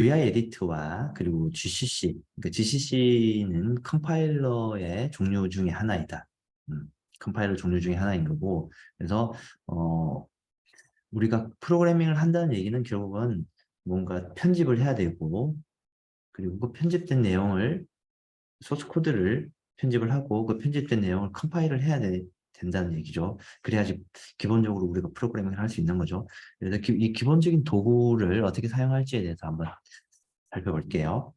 VI 에디트와 그리고 GCC, 그러니까 GCC는 컴파일러의 종류 중에 하나이다. 음, 컴파일러 종류 중에 하나인 거고, 그래서 어, 우리가 프로그래밍을 한다는 얘기는 결국은 뭔가 편집을 해야 되고, 그리고 그 편집된 내용을 소스 코드를 편집을 하고 그 편집된 내용을 컴파일을 해야 돼, 된다는 얘기죠. 그래야지 기본적으로 우리가 프로그래밍을 할 수 있는 거죠. 그래서 기, 이 기본적인 도구를 어떻게 사용할지에 대해서 한번 살펴볼게요.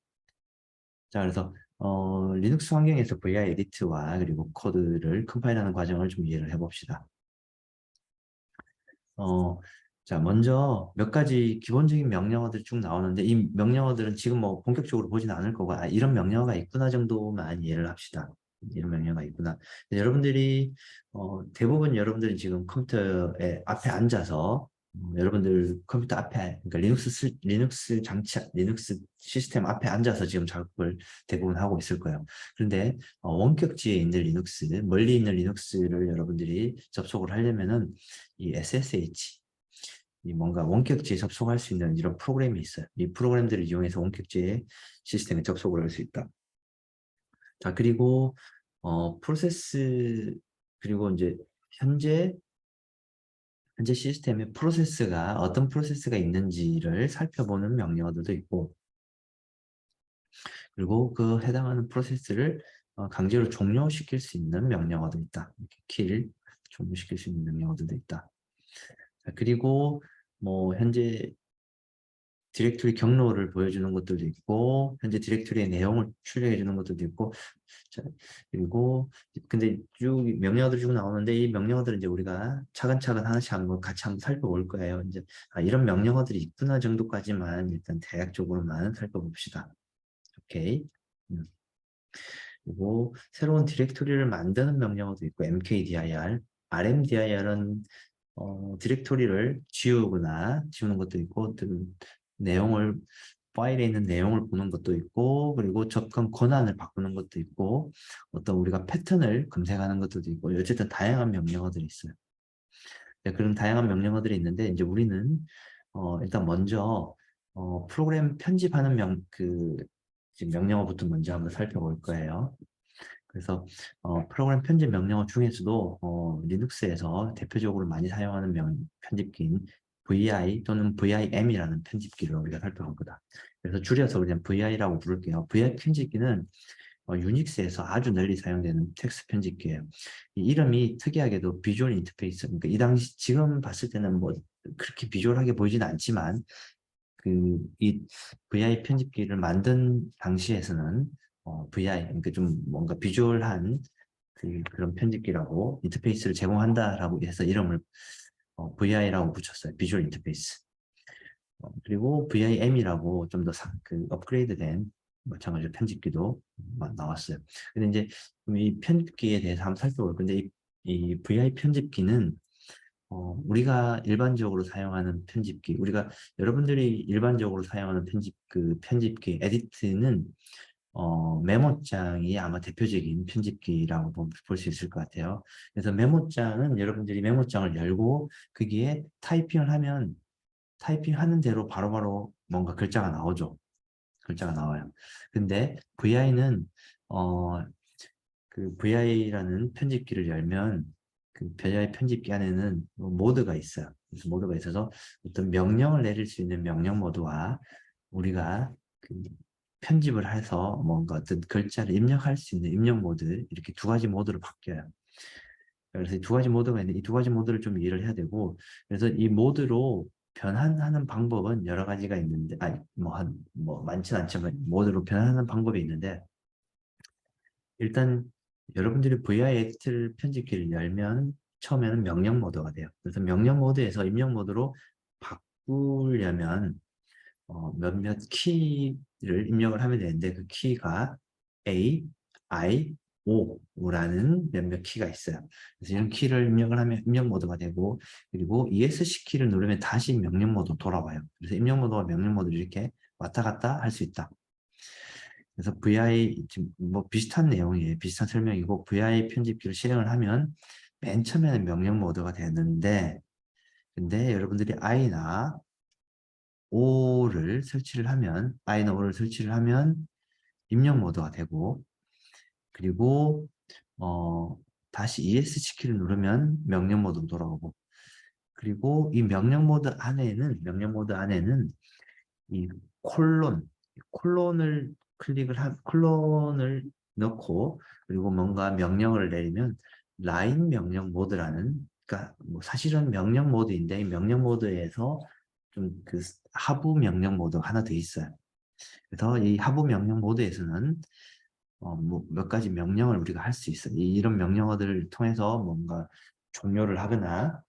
자, 그래서 어, 리눅스 환경에서 VI 에디트와 그리고 코드를 컴파일하는 과정을 좀 이해를 해봅시다. 어, 자, 먼저 몇 가지 기본적인 명령어들이 쭉 나오는데 이 명령어들은 지금 뭐 본격적으로 보지는 않을 거고 아, 이런 명령어가 있구나 정도만 이해를 합시다. 이런 명령어가 있구나. 여러분들이 어, 대부분 여러분들이 지금 컴퓨터에 앞에 앉아서 음, 여러분들 컴퓨터 앞에 그러니까 리눅스 쓸- 리눅스 장치 리눅스 시스템 앞에 앉아서 지금 작업을 대부분 하고 있을 거예요. 그런데 어, 원격지에 있는 리눅스 멀리 있는 리눅스를 여러분들이 접속을 하려면은 이 SSH 이 뭔가 원격지에 접속할 수 있는 이런 프로그램이 있어요. 이 프로그램들을 이용해서 원격지에 시스템에 접속을 할 수 있다. 자, 그리고 어 프로세스 그리고 이제 현재 현재 시스템의 프로세스가 어떤 프로세스가 있는지를 살펴보는 명령어들도 있고 그리고 그 해당하는 프로세스를 어, 강제로 종료시킬 수 있는 명령어도 있다. 이렇게 킬 종료시킬 수 있는 명령어들도 있다. 자, 그리고 뭐 현재 디렉토리 경로를 보여주는 것들도 있고 현재 디렉토리의 내용을 출력해 주는 것들도 있고 자, 그리고 근데 쭉 명령어들이 쭉 나오는데 이 명령어들은 이제 우리가 차근차근 하나씩 한번 같이 한번 살펴볼 거예요. 이제 아, 이런 명령어들이 있구나 정도까지만 일단 대략적으로만 살펴봅시다. 오케이. 음. 그리고 새로운 디렉토리를 만드는 명령어도 있고 mkdir, rmdir은 어, 디렉토리를 지우거나 지우는 것도 있고 또 내용을 파일에 있는 내용을 보는 것도 있고 그리고 접근 권한을 바꾸는 것도 있고 어떤 우리가 패턴을 검색하는 것도 있고 어쨌든 다양한 명령어들이 있어요. 네, 그런 다양한 명령어들이 있는데 이제 우리는 어, 일단 먼저 어, 프로그램 편집하는 명, 그 지금 명령어부터 먼저 한번 살펴볼 거예요. 그래서 어, 프로그램 편집 명령어 중에서도 어, 리눅스에서 대표적으로 많이 사용하는 명, 편집기인 VI 또는 VIM이라는 편집기를 우리가 살펴볼 거다. 그래서 줄여서 그냥 VI라고 부를게요. VI 편집기는 어, 유닉스에서 아주 널리 사용되는 텍스트 편집기예요. 이 이름이 특이하게도 비주얼 인터페이스, 그러니까 이 당시 지금 봤을 때는 뭐 그렇게 비주얼하게 보이지는 않지만 그 이 VI 편집기를 만든 당시에서는 어, VI, 그러니까 좀 뭔가 비주얼한 그, 그런 편집기라고 인터페이스를 제공한다라고 해서 이름을 어, VI라고 붙였어요. 비주얼 인터페이스. 어, 그리고 VIM이라고 좀 더 그 업그레이드된 마찬가지로 편집기도 마- 나왔어요. 근데 이제 이 편집기에 대해서 한번 살펴볼 건데 이, 이 VI 편집기는 어, 우리가 일반적으로 사용하는 편집기, 우리가 여러분들이 일반적으로 사용하는 편집 그 편집기 에디트는 어, 메모장이 아마 대표적인 편집기라고 볼 수 있을 것 같아요. 그래서 메모장은 여러분들이 메모장을 열고 거기에 타이핑을 하면 타이핑하는 대로 바로바로 뭔가 글자가 나오죠. 글자가 나와요. 근데 VI는 어, 그 VI라는 편집기를 열면 그 VI 편집기 안에는 뭐 모드가 있어요. 그래서 모드가 있어서 어떤 명령을 내릴 수 있는 명령 모드와 우리가 그 편집을 해서 뭔가 어떤 글자를 입력할 수 있는 입력 모드 이렇게 두 가지 모드로 바뀌어요. 그래서 이두 가지 모드가 있는데 이 두 가지 모드를 좀 이해를 해야 되고 그래서 이 모드로 변환하는 방법은 여러 가지가 있는데 아니 뭐한 뭐 많지는 않지만 모드로 변환하는 방법이 있는데 일단 여러분들이 VI 에디트를 편집기를 열면 처음에는 명령 모드가 돼요. 그래서 명령 모드에서 입력 모드로 바꾸려면 어, 몇몇 키를 입력을 하면 되는데 그 키가 A, I, O라는 몇몇 키가 있어요. 그래서 이런 키를 입력을 하면 입력 모드가 되고 그리고 ESC 키를 누르면 다시 명령 모드 돌아와요. 그래서 입력 모드와 명령 모드 이렇게 왔다 갔다 할 수 있다. 그래서 VI 지금 뭐 비슷한 내용이에요. 비슷한 설명이고 VI 편집기를 실행을 하면 맨 처음에는 명령 모드가 되는데 근데 여러분들이 I나 O를 설치를 하면 I는 O를 설치를 하면 입력 모드가 되고 그리고 어, 다시 ESC 키를 누르면 명령 모드로 돌아오고 그리고 이 명령 모드 안에는 명령 모드 안에는 이 콜론 콜론을 클릭을 한 콜론을 넣고 그리고 뭔가 명령을 내리면 라인 명령 모드라는 그러니까 뭐 사실은 명령 모드인데 이 명령 모드에서 좀 그 하부 명령 모드가 하나 더 있어요. 그래서 이 하부 명령 모드에서는 어, 뭐 몇 가지 명령을 우리가 할 수 있어요. 이, 이런 명령어들을 통해서 뭔가 종료를 하거나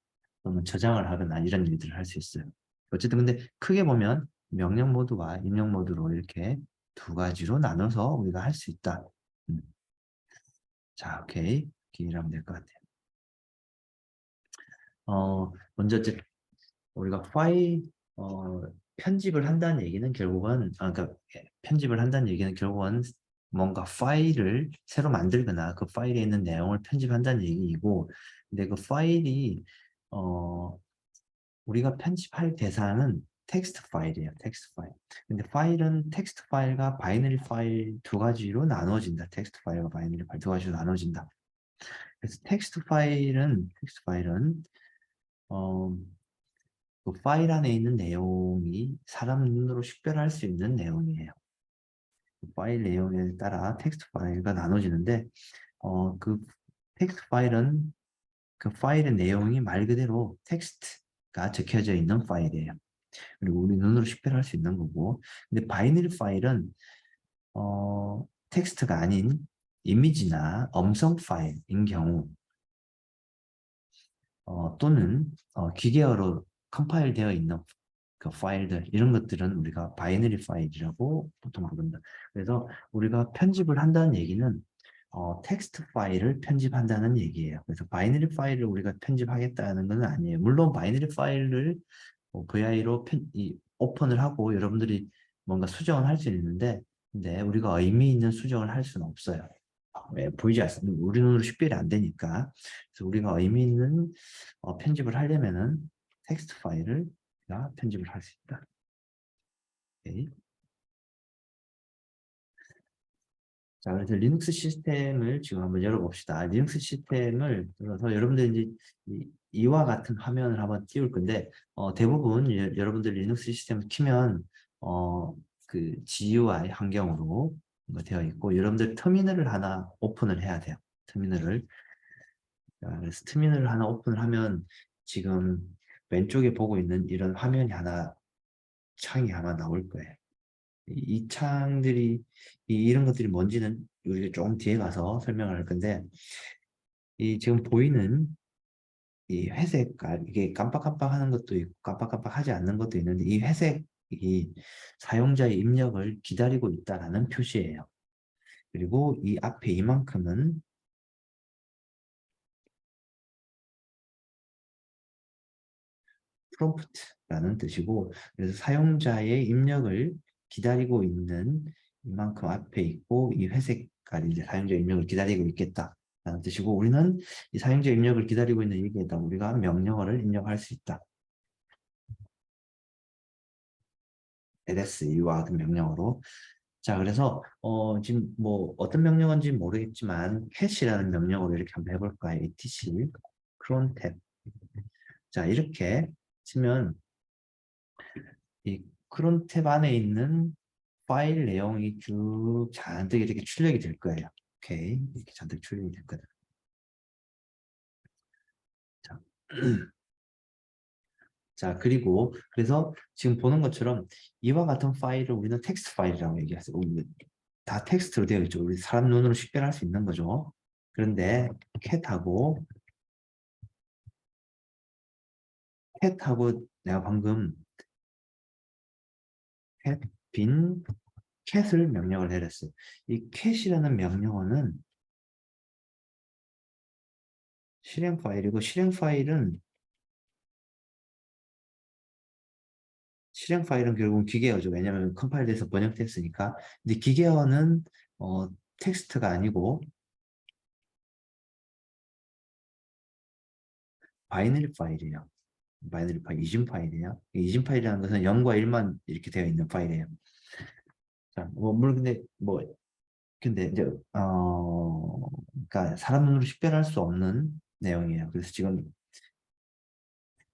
또는 저장을 하거나 이런 일들을 할 수 있어요. 어쨌든 근데 크게 보면 명령 모드와 입력 모드로 이렇게 두 가지로 나눠서 우리가 할 수 있다. 음. 자, 오케이. 이렇게 일하면 될 것 같아요. 어, 먼저 이제 우리가 파일 어, 편집을 한다는 얘기는 결국은 아, 그러니까 편집을 한다는 얘기는 결국은 뭔가 파일을 새로 만들거나 그 파일에 있는 내용을 편집한다는 얘기이고 근데 그 파일이 어, 우리가 편집할 대상은 텍스트 파일이에요. 텍스트 파일. 근데 파일은 텍스트 파일과 바이너리 파일 두 가지로 나눠진다. 텍스트 파일과 바이너리 파일 두 가지로 나눠진다. 그래서 텍스트 파일은 텍스트 파일은 어, 그 파일 안에 있는 내용이 사람 눈으로 식별할 수 있는 내용이에요. 그 파일 내용에 따라 텍스트 파일과 나눠지는데 어, 그 텍스트 파일은 그 파일의 내용이 말 그대로 텍스트가 적혀져 있는 파일이에요. 그리고 우리 눈으로 식별할 수 있는 거고 근데 바이너리 파일은 어, 텍스트가 아닌 이미지나 음성 파일인 경우 어, 또는 어, 기계어로 컴파일 되어 있는 그 파일들 이런 것들은 우리가 바이너리 파일이라고 보통 부른다. 그래서 우리가 편집을 한다는 얘기는 어, 텍스트 파일을 편집한다는 얘기예요. 그래서 바이너리 파일을 우리가 편집하겠다는 건 아니에요. 물론 바이너리 파일을 뭐 VI로 편, 이, 오픈을 하고 여러분들이 뭔가 수정을 할 수 있는데 근데 우리가 의미 있는 수정을 할 수는 없어요. 왜 보이지 않습니다. 우리 눈으로 식별이 안 되니까. 그래서 우리가 의미 있는 어, 편집을 하려면은 텍스트 파일을 편집을 할 수 있다. 오케이. 자, 그래서 리눅스 시스템을 지금 한번 열어봅시다. 리눅스 시스템을 열어서 여러분들 이제 이, 이와 같은 화면을 한번 띄울 건데 어, 대부분 여, 여러분들 리눅스 시스템을 키면 어, 그 GUI 환경으로 되어 있고 여러분들 터미널을 하나 오픈을 해야 돼요. 터미널을 자, 그래서 터미널을 하나 오픈을 하면 지금 왼쪽에 보고 있는 이런 화면이 하나 창이 하나 나올 거예요. 이, 이 창들이 이, 이 런 것들이 뭔지는 우리가 조금 뒤에 가서 설명을 할 건데 이 지금 보이는 이 회색깔 이게 깜빡깜빡하는 것도 있고 깜빡깜빡하지 않는 것도 있는데 이 회색이 사용자의 입력을 기다리고 있다라는 표시예요. 그리고 이 앞에 이만큼은 프롬프트라는 뜻이고 그래서 사용자의 입력을 기다리고 있는 이만큼 앞에 있고 이 회색깔이 이제 사용자 입력을 기다리고 있겠다 라는 뜻이고 우리는 이 사용자 입력을 기다리고 있는 여기에다 우리가 명령어를 입력할 수 있다. ls 이와 같은 명령어로. 자 그래서 어 지금 뭐 어떤 명령어인지 모르겠지만 캐시라는 명령어로 이렇게 한번 해볼까요? etc 크론 탭자 이렇게 치면 이 크론 탭 안에 있는 파일 내용이 쭉 잔뜩 이렇게 출력이 될 거예요. 오케이. 이렇게 잔뜩 출력이 될 거다. 자. 자, 그리고 그래서 지금 보는 것처럼 이와 같은 파일을 우리는 텍스트 파일이라고 얘기하세요. 다 텍스트로 되어 있죠. 우리 사람 눈으로 식별할 수 있는 거죠. 그런데 캣하고 캣하고 내가 방금 캣, 빈, 캣을 명령을 내렸어요. 이 캣이라는 명령어는 실행 파일이고 실행 파일은 실행 파일은 결국은 기계어죠. 왜냐하면 컴파일돼서 번역됐으니까. 근데 기계어는 어, 텍스트가 아니고 바이너리 파일이에요. 바이너리 파일, 이진 파일이에요. 이진 파일이라는 것은 0과 1만 이렇게 되어 있는 파일이에요. 자, 뭐, 물론 근데 뭐 근데 이제 어 그러니까 사람 눈으로 식별할 수 없는 내용이에요. 그래서 지금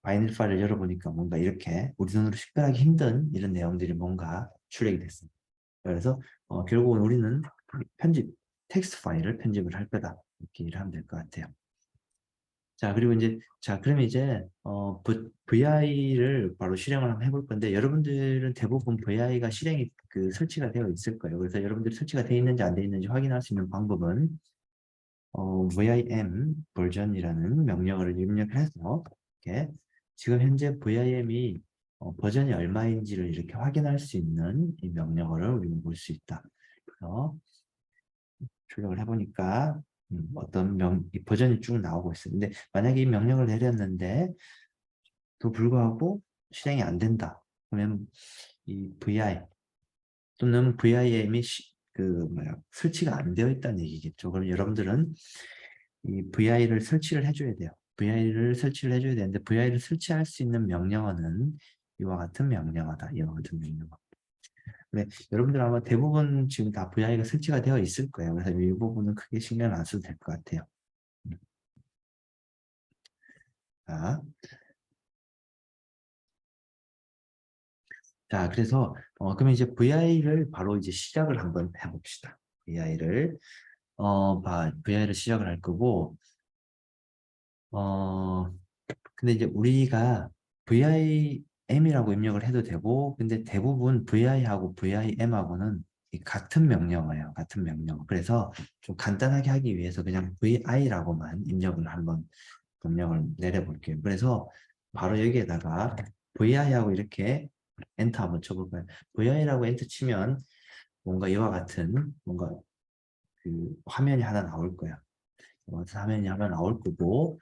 바이너리 파일을 열어보니까 뭔가 이렇게 우리 눈으로 식별하기 힘든 이런 내용들이 뭔가 출력이 됐습니다. 그래서 어, 결국은 우리는 편집 텍스트 파일을 편집을 할 거다 이렇게 일을 하면 될 것 같아요. 자 그리고 이제 자 그러면 이제 어, VI를 바로 실행을 한번 해볼 건데 여러분들은 대부분 VI가 실행이 그 설치가 되어 있을 거예요. 그래서 여러분들이 설치가 되어 있는지 안 되어 있는지 확인할 수 있는 방법은 어, vim 버전이라는 명령어를 입력해서 이렇게 지금 현재 VIM이 어, 버전이 얼마인지를 이렇게 확인할 수 있는 이 명령어를 우리는 볼 수 있다. 그래서 출력을 해보니까 음, 어떤 명, 이 버전이 쭉 나오고. 근데 만약에 이 명령을 내렸는데 또 불구하고 실행이 안 된다. 그러면 이 VI 또는 VIM이 시, 그 뭐야 설치가 안 되어 있다는 얘기겠죠. 그럼 여러분들은 이 VI를 설치를 해줘야 돼요. VI를 설치를 해줘야 되는데 VI를 설치할 수 있는 명령어는 이와 같은 명령어다. 이와 같은 명령어. 네, 여러분들 아마 대부분 지금 다 VI가 설치가 되어 있을 거예요. 그래서 이 부분은 크게 신경 안 써도 될 것 같아요. 음. 자, 자, 그래서 어, 그러면 이제 VI를 바로 이제 시작을 한번 해봅시다. VI를 어, 봐, VI를 시작을 할 거고, 어, 근데 이제 우리가 VIM이라고 입력을 해도 되고, 근데 대부분 VI하고 VIM하고는 같은 명령어예요. 같은 명령어. 그래서 좀 간단하게 하기 위해서 그냥 VI라고만 입력을 한번 명령을 내려볼게요. 그래서 바로 여기에다가 VI하고 이렇게 엔터 한번 쳐볼까요? VI라고 엔터 치면 뭔가 이와 같은 뭔가 그 화면이 하나 나올 거야. 같은 화면이 하나 나올 거고,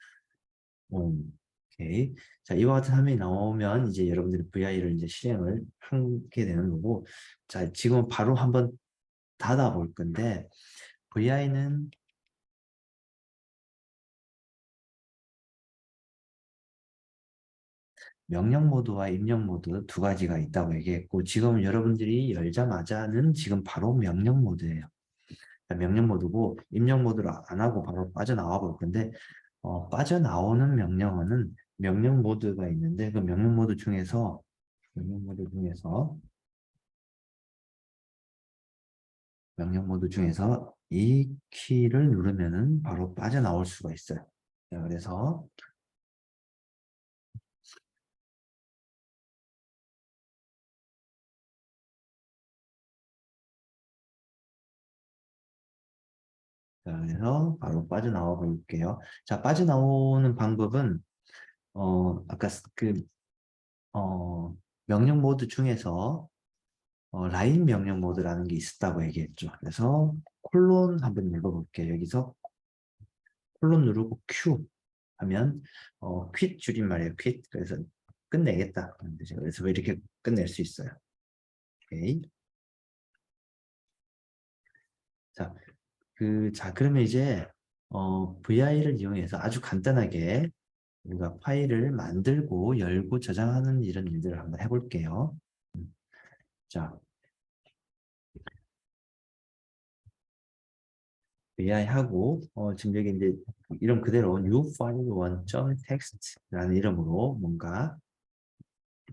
음, 오케이. 자, 이와 같은 화면이 나오면 이제 여러분들이 VI를 이제 실행을 하게 되는 거고, 자, 지금 바로 한번 닫아 볼 건데, VI는 명령 모드와 입력 모드 두 가지가 있다고 얘기했고 지금 여러분들이 열자마자는 지금 바로 명령 모드예요. 명령 모드고 입력 모드를 안 하고 바로 빠져나와 볼 건데 어, 빠져나오는 명령어는 명령 모드가 있는데 그 명령 모드 중에서 명령 모드 중에서 명령 모드 중에서 이 키를 누르면은 바로 빠져나올 수가 있어요. 자, 그래서 자, 그래서 바로 빠져나와 볼게요. 자, 빠져나오는 방법은 어, 아까 그 어, 명령 모드 중에서 어, 라인 명령 모드라는 게 있었다고 얘기했죠. 그래서 콜론 한번 읽어볼게요. 여기서 콜론 누르고 Q 하면 어, 퀴 줄임말이에요. 퀴. 그래서 끝내겠다. 그래서 이렇게 끝낼 수 있어요. 오케이. 자, 그, 자, 그러면 이제, 어, VI를 이용해서 아주 간단하게 우리가 파일을 만들고 열고 저장하는 이런 일들을 한번 해볼게요. 음. 자, VI 하고, 어, 지금 여기 이제 이름 그대로 new file 1.txt라는 이름으로 뭔가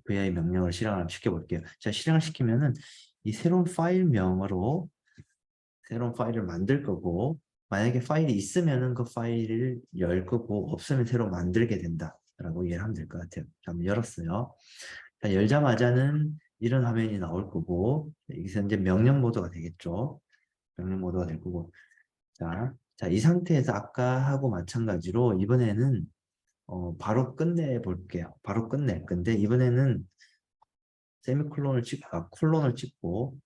VI 명령을 실행을 시켜볼게요. 자, 실행을 시키면은 이 새로운 파일명으로 새로운 파일을 만들 거고 만약에 파일이 있으면은 그 파일을 열 거고 없으면 새로 만들게 된다 라고 이해를 하면 될 것 같아요. 자, 한번 열었어요. 자, 열자마자는 이런 화면이 나올 거고 여기서 이제 명령 모드가 되겠죠. 명령 모드가 될 거고. 자, 자, 이 상태에서 아까 하고 마찬가지로 이번에는 어, 바로 끝내 볼게요. 바로 끝낼 건데 이번에는 세미콜론을 찍고 아, 콜론을 찍고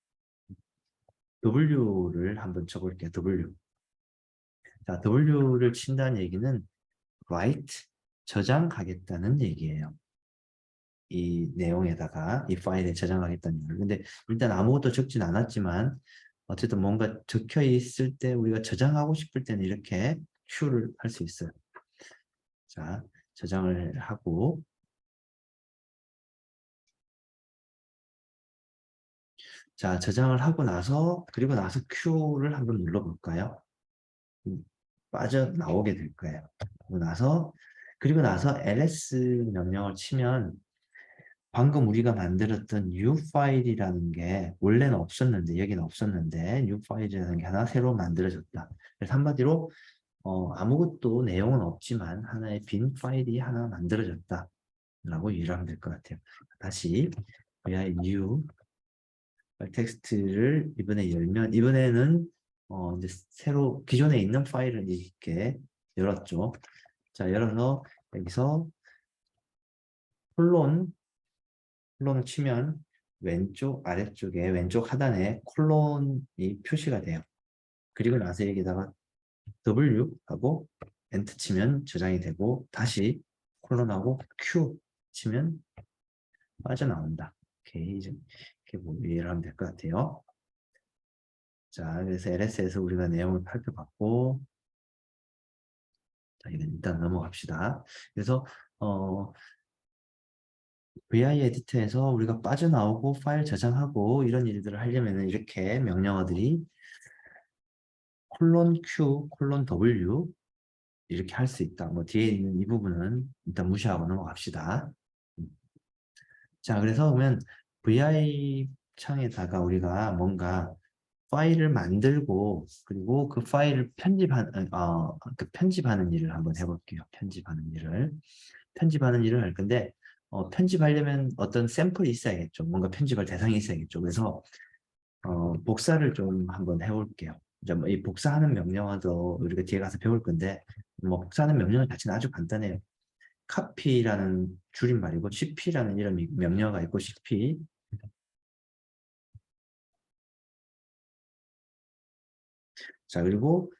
W를 한번 쳐볼게요. W. 자, W를 친다는 얘기는 write, 저장하겠다는 얘기예요. 이 내용에다가 이 파일에 저장하겠다는 얘기. 근데 일단 아무것도 적진 않았지만 어쨌든 뭔가 적혀 있을 때 우리가 저장하고 싶을 때는 이렇게 큐를 할 수 있어요. 자, 저장을 하고 자, 저장을 하고 나서 그리고 나서 큐를 한번 눌러볼까요? 음, 빠져나오게 될 거예요. 그리고 나서, 그리고 나서 ls 명령을 치면 방금 우리가 만들었던 new 파일이라는 게 원래는 없었는데 여기는 없었는데 new 파일이라는 게 하나 새로 만들어졌다. 그래서 한마디로 어, 아무것도 내용은 없지만 하나의 빈 파일이 하나 만들어졌다. 라고 이해하면 될 것 같아요. 다시 vi new 텍스트를 이번에 열면 이번에는 어, 이제 새로 기존에 있는 파일을 이렇게 열었죠. 자 열어서 여기서 콜론 콜론을 치면 왼쪽 아래쪽에 왼쪽 하단에 콜론이 표시가 돼요. 그리고 나서 여기다가 W 하고 엔터 치면 저장이 되고 다시 콜론하고 Q 치면 빠져나온다. 오케이 이렇게 뭐 이해를 하면 될 것 같아요. 자 그래서 LS에서 우리가 내용을 살펴봤고 자 이건 일단 넘어갑시다. 그래서 어 VI 에디터에서 우리가 빠져나오고 파일 저장하고 이런 일들을 하려면 이렇게 명령어들이 콜론 Q, 콜론 W 이렇게 할 수 있다. 뭐 뒤에 있는 이 부분은 일단 무시하고 넘어갑시다. 자, 그래서 그러면 VI 창에다가 우리가 뭔가 파일을 만들고 그리고 그 파일을 편집하는 어, 그 편집하는 일을 한번 해볼게요. 편집하는 일을 편집하는 일을 할 건데 어, 편집하려면 어떤 샘플이 있어야겠죠. 뭔가 편집할 대상이 있어야겠죠. 그래서 어, 복사를 좀 한번 해볼게요. 이제 뭐이 복사하는 명령어도 우리가 뒤에 가서 배울 건데 뭐 복사하는 명령어 자체는 아주 간단해요. copy라는 줄임말이고 cp라는 이런 명령어가 있고 cp 자 그리고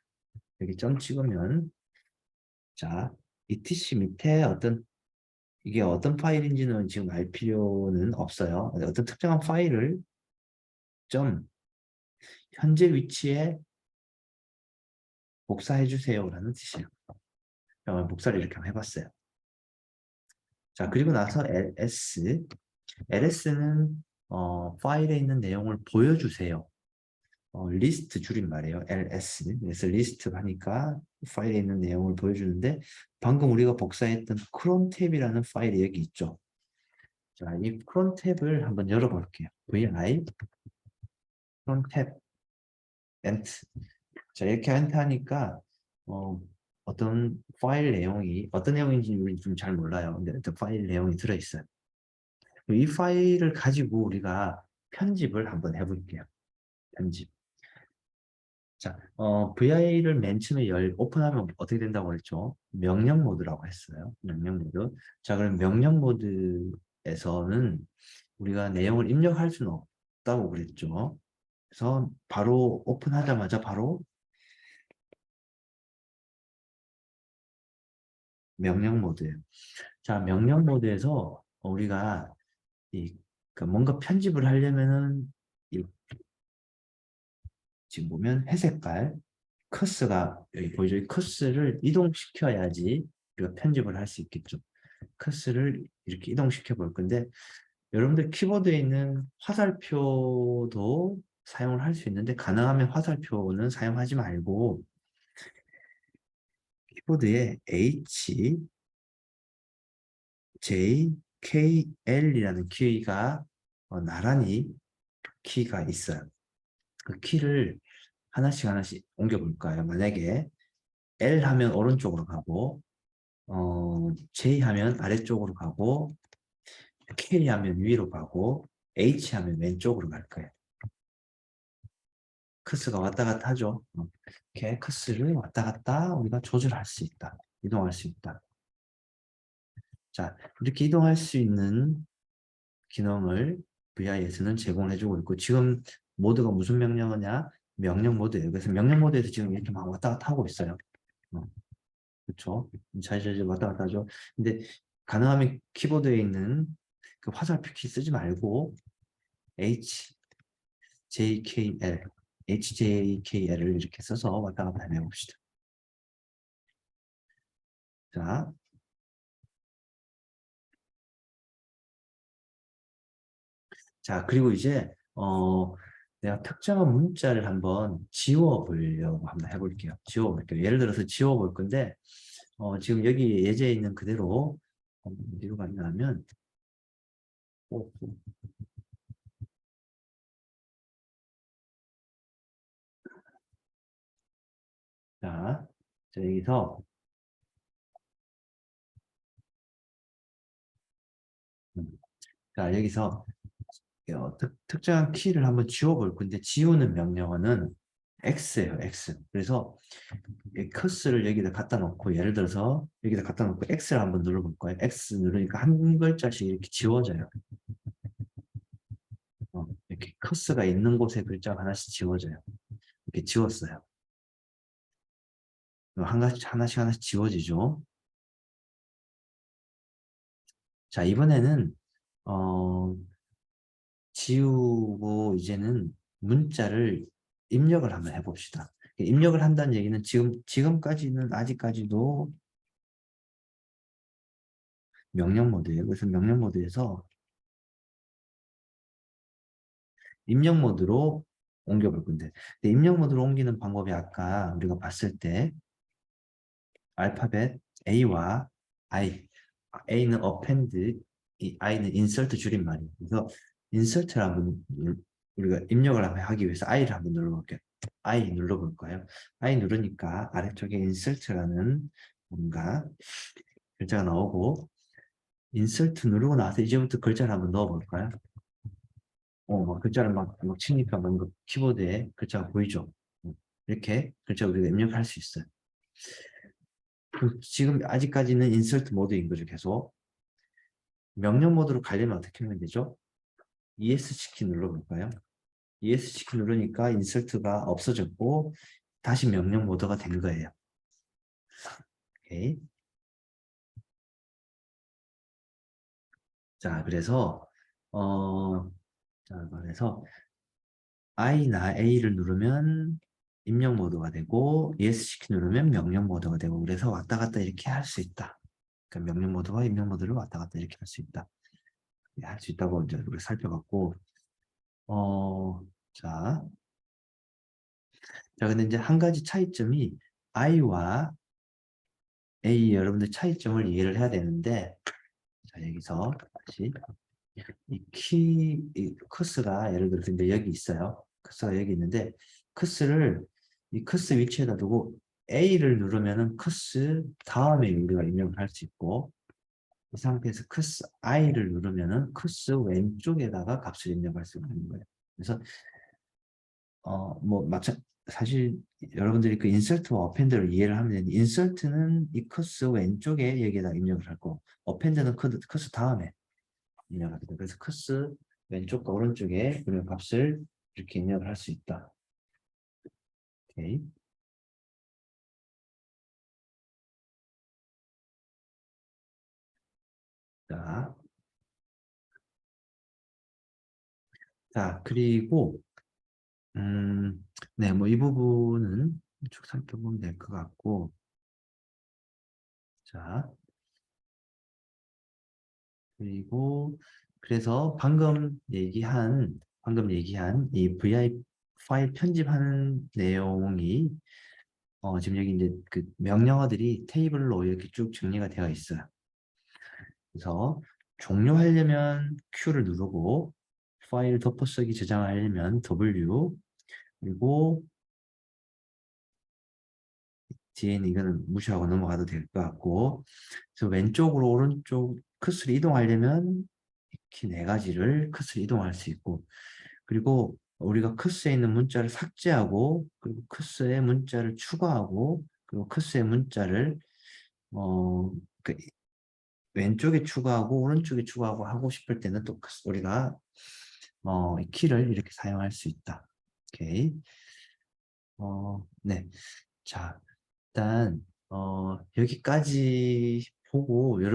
여기 점 찍으면 자 etc 밑에 어떤 이게 어떤 파일인지는 지금 알 필요는 없어요. 어떤 특정한 파일을 점 현재 위치에 복사해 주세요라는 뜻이에요. 복사를 이렇게 해봤어요. 자 그리고 나서 ls ls는 어, 파일에 있는 내용을 보여주세요. 어, 리스트 줄임말이에요. ls. 그래서 리스트 하니까 파일에 있는 내용을 보여주는데 방금 우리가 복사했던 크론 탭이라는 파일이 여기 있죠. 자, 이 크론 탭을 한번 열어볼게요. vi 크론 탭 ent. 자, 이렇게 ent 하니까 어, 어떤 파일 내용이 어떤 내용인지 우리 좀 잘 몰라요. 근데 파일 내용이 들어있어요. 이 파일을 가지고 우리가 편집을 한번 해볼게요. 편집. 자, 어, VI를 맨 처음에 열, 오픈하면 어떻게 된다고 그랬죠? 명령 모드라고 했어요. 명령 모드. 자, 그럼 명령 모드에서는 우리가 내용을 입력할 수는 없다고 그랬죠. 그래서 바로 오픈하자마자 바로 명령 모드예요. 자, 명령 모드에서 우리가 이, 그 뭔가 편집을 하려면은 이 지금 보면 회색깔 커스가 여기 보이죠? 이 커스를 이동시켜야지 우리가 편집을 할 수 있겠죠. 커스를 이렇게 이동시켜 볼 건데 여러분들 키보드에 있는 화살표도 사용을 할 수 있는데 가능하면 화살표는 사용하지 말고 키보드에 H, J, K, L이라는 키가 어, 나란히 키가 있어요. 그 키를 하나씩 하나씩 옮겨볼까요? 만약에 L 하면 오른쪽으로 가고 어, J 하면 아래쪽으로 가고 K 하면 위로 가고 H 하면 왼쪽으로 갈 거예요. 크스가 왔다 갔다 하죠. 어, 이렇게 크스를 왔다 갔다 우리가 조절할 수 있다. 이동할 수 있다. 자, 이렇게 이동할 수 있는 기능을 VI에서는 제공해주고 있고 지금 모드가 무슨 명령어냐? 명령 모드예요. 그래서 명령 모드에서 지금 이렇게 막 왔다 갔다 하고 있어요. 어. 그렇죠? 자주자주 왔다 갔다 하죠. 근데 가능하면 키보드에 있는 그 화살표 키 쓰지 말고 H, J, K, L, H, J, K, L을 이렇게 써서 왔다 갔다 해봅시다. 자, 자 그리고 이제 어 내가 특정한 문자를 한번 지워보려고 한번 해볼게요. 지워볼게요. 예를 들어서 지워볼 건데 어, 지금 여기 예제에 있는 그대로 어, 어디로 갔냐 하면 오, 오. 자, 자 여기서 음, 자 여기서 어, 특, 특정한 키를 한번 지워볼 건데 지우는 명령어는 x예요 x. 그래서 이 커스를 여기다 갖다 놓고 예를 들어서 여기다 갖다 놓고 x를 한번 눌러볼 거예요. X 누르니까 한 글자씩 이렇게 지워져요. 어, 이렇게 커스가 있는 곳에 글자가 하나씩 지워져요. 이렇게 지웠어요. 하나씩 하나씩 하나씩 지워지죠. 자 이번에는 어 지우고 이제는 문자를 입력을 한번 해봅시다. 입력을 한다는 얘기는 지금, 지금까지는 아직까지도 명령 모드예요. 그래서 명령 모드에서 입력 모드로 옮겨볼 건데 입력 모드로 옮기는 방법이 아까 우리가 봤을 때 알파벳 A와 I A는 append, 이 I는 insert 줄임말이에요. 그래서 인설트를 한번 우리가 입력을 한번 하기 위해서 I를 한번 눌러볼게요. I 눌러볼 까요 I 누르니까 아래쪽에 인설트라는 뭔가 글자가 나오고 인설트 누르고 나서 이제부터 글자를 한번 넣어볼까요? 어, 막 글자를 막, 막 침입하면 그 키보드에 글자가 보이죠? 어, 이렇게 글자 우리가 입력할 수 있어요. 그 지금 아직까지는 인설트 모드인 거죠, 계속. 명령 모드로 가려면 어떻게 하면 되죠? ESC키 눌러볼까요? ESC키 누르니까 인설트가 없어졌고 다시 명령 모드가 된 거예요. 오케이. 자, 그래서 어, 자, 그래서 I나 A를 누르면 입력 모드가 되고 ESC키 누르면 명령 모드가 되고 그래서 왔다 갔다 이렇게 할 수 있다. 그러니까 명령 모드와 입력 모드를 왔다 갔다 이렇게 할 수 있다. 할 수 있다고 이제 우리 살펴봤고 어, 자. 자, 근데 이제 한 가지 차이점이 I와 A 여러분들 차이점을 이해를 해야 되는데 자, 여기서 다시 이 키, 이 커스가 예를 들어서 여기 있어요. 커스가 여기 있는데 커스를 이 커스 위치에다 두고 A를 누르면은 커스 다음에 우리가 입력을 할 수 있고 이 상태에서 크스 i를 누르면은 크스 왼쪽에다가 값을 입력할 수 있는 거예요. 그래서 어뭐 마찬 사실 여러분들이 그 인설트와 어펜드를 이해를 하면 인설트는 이 커스 왼쪽에 여기에다 입력을 할 거고 어펜드는 커스 다음에 입력하게 돼. 그래서 커스 왼쪽과 오른쪽에 그런 값을 이렇게 입력을 할 수 있다. 오케이. 자, 자 그리고 음, 네, 뭐 이 부분은 쭉 살펴보면 될 것 같고. 자. 그리고 그래서 방금 얘기한 방금 얘기한 이 VI 파일 편집하는 내용이 어, 지금 여기 이제 그 명령어들이 테이블로 이렇게 쭉 정리가 되어 있어요. 그래서 종료하려면 Q를 누르고 파일 덮어쓰기 저장하려면 W 그리고 뒤에는 이거는 무시하고 넘어가도 될 것 같고 그래서 왼쪽으로 오른쪽 커스를 이동하려면 키네 가지를 커스를 이동할 수 있고 그리고 우리가 커스에 있는 문자를 삭제하고 그리고 커스에 문자를 추가하고 그리고 커스의 문자를 어, 그 왼쪽에 추가하고 오른쪽에 추가하고 하고 싶을 때는 또 우리가 어, 키를 이렇게 사용할 수 있다. 오케이. 어, 네. 자, 일단 어, 여기까지 보고 여러분